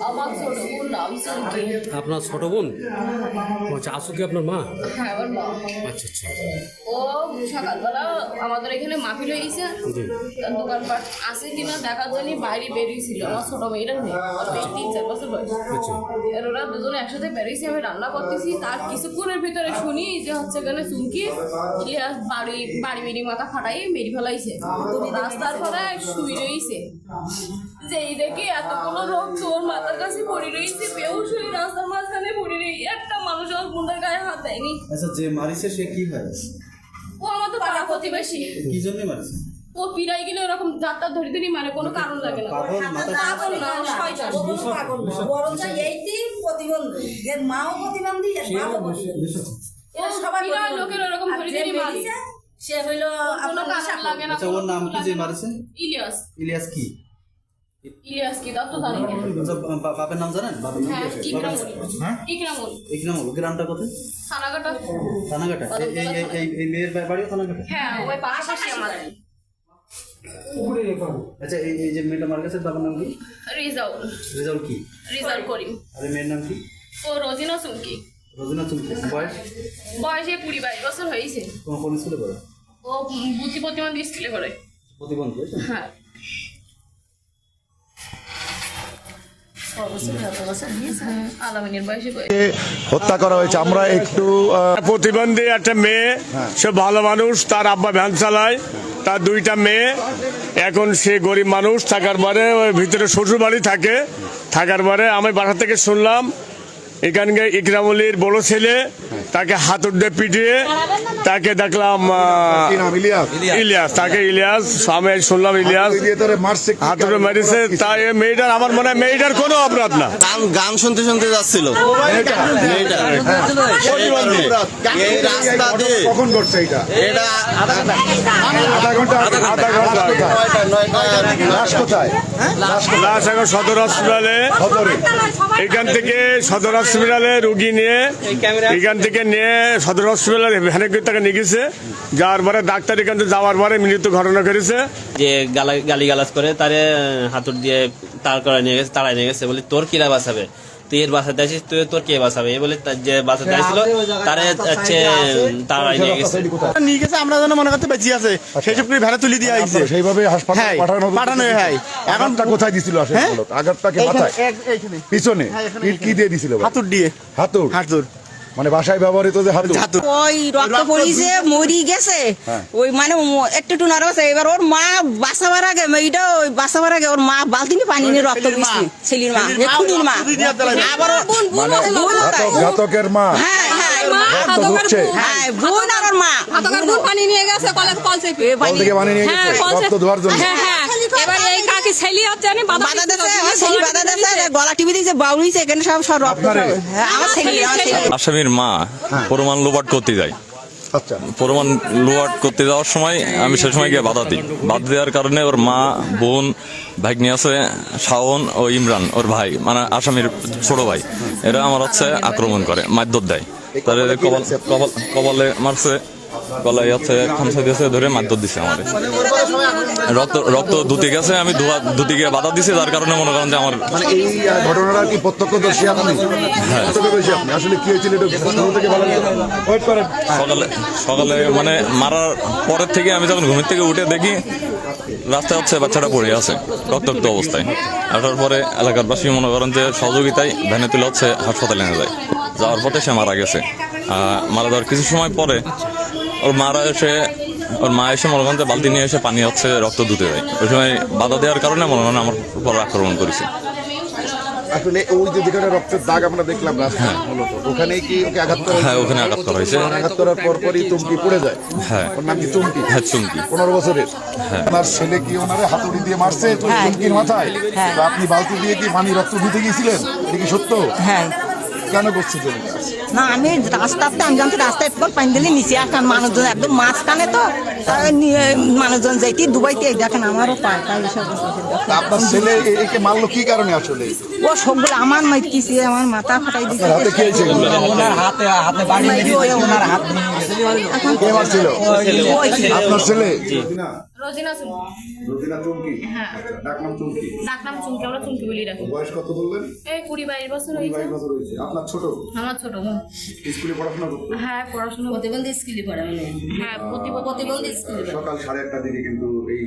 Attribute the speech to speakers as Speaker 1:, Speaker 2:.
Speaker 1: আমার ছোট বোন নাম সুলকি
Speaker 2: আপনার ছোট বোন? আচ্ছা আসো কি আপনার মা?
Speaker 1: হ্যাঁ আমার মা।
Speaker 2: আচ্ছা আচ্ছা।
Speaker 1: ও সকালবেলা আমাদের এখানে মাহফিল হয়ে গেছে। দোকানপাট আছে কিনা দেখার জন্য বাইরে বেরিয়েছিল। আমার ছোট মেয়েটা মেয়ে ওর মেয়ে তিন চার বছর বয়স।
Speaker 2: আচ্ছা।
Speaker 1: ওরা দুজনে একসাথে বেরিয়েছি আমি রান্না করতেছি। তার কিছুক্ষণের ভিতরে শুনি যে হচ্ছে এখানে চুমকি ইলিয়াস বাড়ি বাড়ি বেরি মাথা ফাটাই মেরি ফেলাইছে। রাস্তার পরে শুই রয়েছে যে এই দেখে এতগুলো রোগ তোর মাথার কাছে পড়ে রয়েছে বেউস হয়ে রাস্তার মাঝখানে পড়ে রয়েছে একটা মানুষ আমার গায়ে হাত দেয়নি।
Speaker 3: আচ্ছা যে মারিছে সে কি হয়?
Speaker 1: পাড়া প্রতিবেশী।
Speaker 3: কি জন্য মারছে?
Speaker 1: ও পিড়াই গেলে ওরকম যাত্রা ধরে ধরে মানে কোনো কারণ লাগে না।
Speaker 3: পাগল
Speaker 1: পাগল না শয়তান।
Speaker 4: বরঞ্চ এইটি প্রতিবন্ধী এর মাও প্রতিবন্ধী এর বাপও প্রতিবন্ধী। সবাই
Speaker 1: লোকের ওরকম ধরে ধরে মারি।
Speaker 4: সে হইল আপনার
Speaker 1: কারণ লাগে না
Speaker 3: আচ্ছা ওর নাম কি যে মারছে?
Speaker 1: ইলিয়াস।
Speaker 3: ইলিয়াস কি?
Speaker 1: ইলিয়াস কি? তার তো জানি না।
Speaker 3: আচ্ছা, বাপের নাম জানেন? বাপের নাম
Speaker 1: হ্যাঁ
Speaker 3: কি? আছে?
Speaker 1: ইকরামুল
Speaker 3: হ্যাঁ?
Speaker 1: ইকরামুল।
Speaker 3: গ্রামটা কোথায়?
Speaker 1: থানাঘাটা।
Speaker 3: থানাঘাটা। এই- এই এই- এই এই মেয়ের বাড়িও থানাঘাটা?
Speaker 1: হ্যাঁ ওই পাশাপাশি আমাদের
Speaker 3: আচ্ছা এই এই যে মেয়েটা মারা গেছে বাবার নাম কি?
Speaker 1: রিজাউল।
Speaker 3: রেজাউল কি?
Speaker 1: রিজাউল করিম।
Speaker 3: আর মেয়ের নাম কি?
Speaker 1: ও রোজিনা চুমকি।
Speaker 3: রোজিনা চুমকি। বয়স?
Speaker 1: বয়সে কুড়ি বাইশ বছর হয়েছে।
Speaker 3: কোন স্কুলে পড়ে?
Speaker 1: ও বুদ্ধি প্রতিবন্ধী স্কুলে করে
Speaker 3: প্রতিবন্ধী
Speaker 1: হ্যাঁ।
Speaker 5: হত্যা করা হয়েছে। আমরা একটু
Speaker 6: প্রতিবন্ধী একটা মেয়ে সে ভালো মানুষ তার আব্বা ভ্যান চালায় তার দুইটা মেয়ে। এখন সে গরিব মানুষ থাকার পরে ওই ভিতরে শ্বশুর বাড়ি থাকে। থাকার পরে আমি বাসা থেকে শুনলাম এখানকার ইকরামলির বড় ছেলে তাকে হাতুর দিয়ে পিটিয়ে তাকে দেখলাম
Speaker 5: ইলিয়াস।
Speaker 6: ইলিয়াস তাকে ইলিয়াস আমি শুনলাম ইলিয়াস।
Speaker 5: হাতুড়ি
Speaker 6: হাতুড়ে মেরেছে তাই মেয়েটার আমার মনে হয় মেয়েটার কোনো অপরাধ না।
Speaker 7: গান গান শুনতে শুনতে যাচ্ছিল।
Speaker 6: সদর হসপিটালে এখান থেকে সদর হসপিটালে রুগী নিয়ে এখান থেকে নিয়ে সদর হসপিটালে ভ্যানে করে তাকে নিয়ে গেছে। যাওয়ার পরে ডাক্তার এখান থেকে যাওয়ার পরে মৃত্যু ঘটনা করেছে
Speaker 8: যে গালি গালাজ করে তারে হাতুর দিয়ে তার করে নিয়ে গেছে তাড়াই নিয়ে গেছে বলে তোর কিরা বাঁচাবে তুই এর বাসাতে তুই তোর কে বাঁচাবে এ বলে যে বাসাতে আসছিল তারে হচ্ছে নিয়ে গেছে।
Speaker 7: নিয়ে গেছে আমরা যেন মনে করতে বেঁচে আছে। সেই সব করে ভেড়া তুলে দিয়ে আইছে
Speaker 5: সেইভাবে হাসপাতালে
Speaker 7: হ্যাঁ,
Speaker 5: পাঠানো
Speaker 7: পাঠানো হয়। এখন-
Speaker 5: তা কোথায় দিছিল আসলে
Speaker 7: হ্যাঁ? এইখানে,
Speaker 5: মাথায় পিছনে?
Speaker 7: হ্যাঁ,
Speaker 5: কি দিয়ে দিছিল
Speaker 7: হাতুর দিয়ে।
Speaker 5: হাতুর
Speaker 7: হাতুর
Speaker 5: মানে ভাষায় ব্যবহৃত যে হাতুর
Speaker 4: ওই রক্ত পড়িছে মরি গেছে।
Speaker 5: হ্যাঁ।
Speaker 4: ওই মানে একটু একটু নার্ভাস এবার ওর মা বাঁচাবার আগে মেয়েটা ওই বাঁচাবার আগে ওর মা বালতি নিয়ে পানি নিয়ে রক্ত দিচ্ছে ছেলির মা। খুনির মা। আবার ওর বোন বোন
Speaker 5: ঘাতক- ঘাতকের মা।
Speaker 4: হ্যাঁ হ্যাঁ
Speaker 5: রক্ত ঢুকছে
Speaker 4: হ্যাঁ বোন আর ওর মা। বোন
Speaker 9: পানি নিয়ে গেছে কল চেপে।
Speaker 5: কল থেকে পানি নিয়ে
Speaker 9: হ্যাঁ,
Speaker 5: গেছে রক্ত ধোয়ার জন্য।
Speaker 9: হ্যাঁ হ্যাঁ। এবার এই কাকি ছেলি হচ্ছে জানি বাধা গলা
Speaker 4: ছেলে বাধা এখানে সব সব রক্ত হ্যাঁ, আমার ছেলে আমার ছেলে।
Speaker 10: আসামির মা প্রমাণ লোপাট করতে যায়।
Speaker 5: আচ্ছা।
Speaker 10: প্রমাণ লোপাট করতে যাওয়ার সময় আমি সে সময় গিয়ে বাধা দিই। বাধা দেওয়ার কারণে ওর মা বোন ভাগ্নি আছে শাওন ও ইমরান ওর ভাই মানে আসামির ছোট ভাই। এরা আমার হচ্ছে আক্রমণ করে মারধর দেয়। তাহলে?
Speaker 5: কপাল
Speaker 10: কপালে মারছে। গলায় হচ্ছে খামসা দিয়েছে ধরে মারধর দিছে আমার। রক্ত রক্ত ধুতে গেছে আমি ধোয়া ধুতে গিয়ে বাধা দিছি যার কারণে মনে করেন যে আমার
Speaker 5: মানে এই ঘটনাটা কি প্রত্যক্ষদর্শী আপনি? প্রত্যক্ষদর্শী আপনি? আসলে কি হয়েছিল? এটা থেকে বলেন ওয়েট করেন।
Speaker 10: সকালে সকালে মানে মারার পরের থেকে আমি যখন ঘুমের থেকে উঠে দেখি রাস্তায় হচ্ছে বাচ্চাটা পড়ে আছে রক্তাক্ত অবস্থায়। আসার পরে এলাকার বাসী মনে করেন যে সহযোগিতায় ভ্যানে তুলে হচ্ছে হাসপাতালে নিয়ে যায়। যাওয়ার পথে সে মারা গেছে। আহ, মারা যাওয়ার কিছু সময় পরে ওর মারা এসে ওর মা এসে মনে করেন যে বালতি নিয়ে এসে পানি হচ্ছে রক্ত ধুতে যায় ওই সময় বাধা দেওয়ার কারণে মনে করেন আমার উপর আক্রমণ করেছে।
Speaker 5: আসলে ওই যে যেখানে রক্তের দাগ আমরা দেখলাম রাস্তায় মূলত ওখানেই কি ওকে আঘাত করা
Speaker 10: হ্যাঁ ওখানে আঘাত করা হয়েছে।
Speaker 5: আঘাত করার পর পরই চুমকি পড়ে যায়।
Speaker 10: হ্যাঁ।
Speaker 5: ওর নাম কি? চুমকি?
Speaker 10: হ্যাঁ চুমকি।
Speaker 5: পনেরো বছরের। ওনার ছেলে কি ওনারে হাতুড়ি দিয়ে মারছে? চুমকির মাথায়? তো আপনি বালতি দিয়ে কি পানি রক্ত দিতে গিয়েছিলেন? এটা কি সত্য?
Speaker 4: হ্যাঁ।
Speaker 5: কেন করছিলেন
Speaker 4: না আমি রাস্তাতে আমি জানতে রাস্তায় একবার পানি দিলে নিচে আসতাম মানুষজন একদম মাঝখানে তো মানুষজন যাইতে দুবাইতে এই দেখেন আমারও পায় তাই এসব
Speaker 5: আপনার ছেলে একে মারলো কি কারণে আসলে
Speaker 4: ও সবগুলো আমার আমার মাথা ফাটাই দিচ্ছে
Speaker 5: আপনার হাতে কি হয়েছে এগুলো? কে মারছিল আপনার ছেলে
Speaker 1: রোজিনা চুমকি।
Speaker 5: রোজিনা চুমকি?
Speaker 1: হ্যাঁ।
Speaker 5: আচ্ছা, ডাক চুমকি?
Speaker 1: ডাক চুমকি আমরা চুমকি বলি রাখি
Speaker 5: বয়স কত বললেন?
Speaker 1: এই কুড়ি বাইশ বছর হয়েছে।
Speaker 5: বাইশ বছর হয়েছে। আপনার ছোট?
Speaker 1: আমার ছোট
Speaker 5: স্কুলে পড়াশোনা করতো?
Speaker 1: হ্যাঁ পড়াশোনা
Speaker 9: প্রতিবন্ধী স্কুলে পড়ে মানে?
Speaker 1: হ্যাঁ প্রতিবন্ধী
Speaker 9: প্রতিবন্ধী স্কুলে
Speaker 5: সকাল সাড়ে আটটার দিকে কিন্তু এই